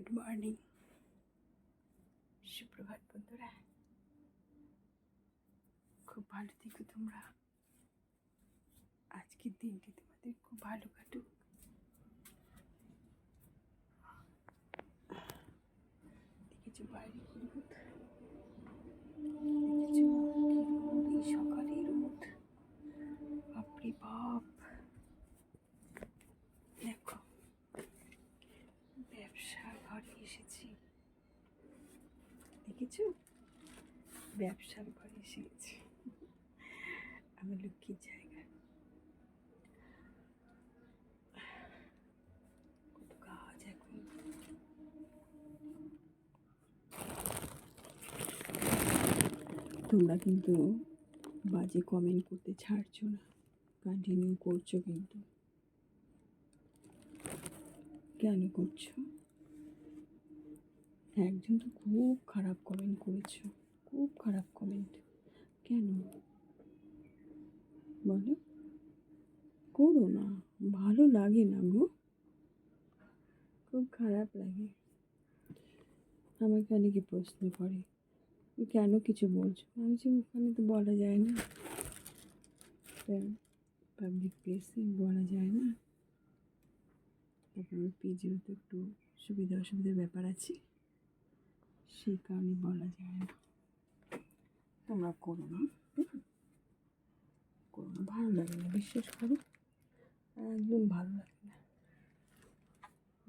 Good morning সুপ্রভাত বন্ধুরা। খুব ভালো থেকো তোমরা। আজকের দিনটি তোমাদের খুব ভালো কাটুক। দেখেছ বাইরে দেখেছ ব্যবসার ঘরে এসে গেছি আমার লক্ষ্মীর জায়গা। কত কাজ এখন। তোমরা কিন্তু বাজে কমেন্ট করতে ছাড়ছো না। কন্টিনিউ করছ কিন্তু। কেন করছ? একজন তো খুব খারাপ কমেন্ট করেছ। খুব খারাপ কমেন্ট কেন? বলো। করো না। ভালো লাগে না গো। খুব খারাপ লাগে। আমাকে অনেকে প্রশ্ন করে। কেন কিছু বলছো? আমি যে ওখানে তো বলা যায় না। পাবলিক প্লেসে বলা যায় না। তারপরে পিজিও তো একটু সুবিধা অসুবিধার ব্যাপার আছে। সেই কারণে বলা যায় না। তোমরা করো না করো না, ভালো লাগে না, বিশ্বাস করো। একদম ভালো লাগে না।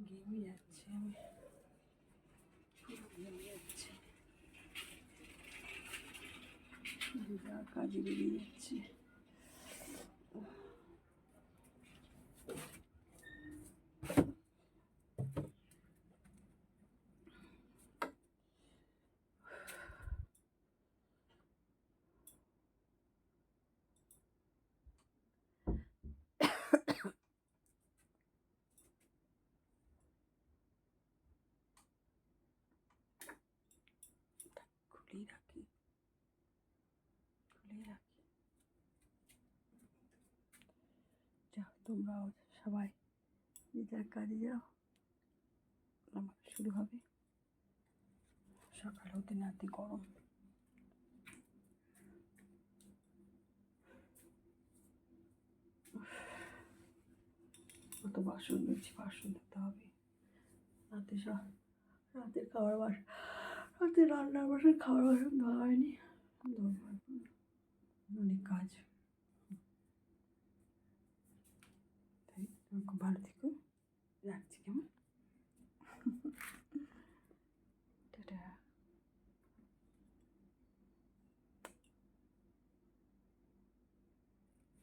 ঘেমে যাচ্ছে আমি। ঘেমে যাচ্ছে। কাজে বেরিয়ে যাচ্ছে। তোমরাও সবাই যে যার কাজে যাও। আমার শুরু হবে। সকাল হতে নাতে গরম। কত বাসন রয়েছে বাসন ধুতে হবে। রাতে রাতের খাবার বাসন রাতে রান্নার বাসন, খাবার বাসন ধোয়া হয়নি। অনেক কাজ।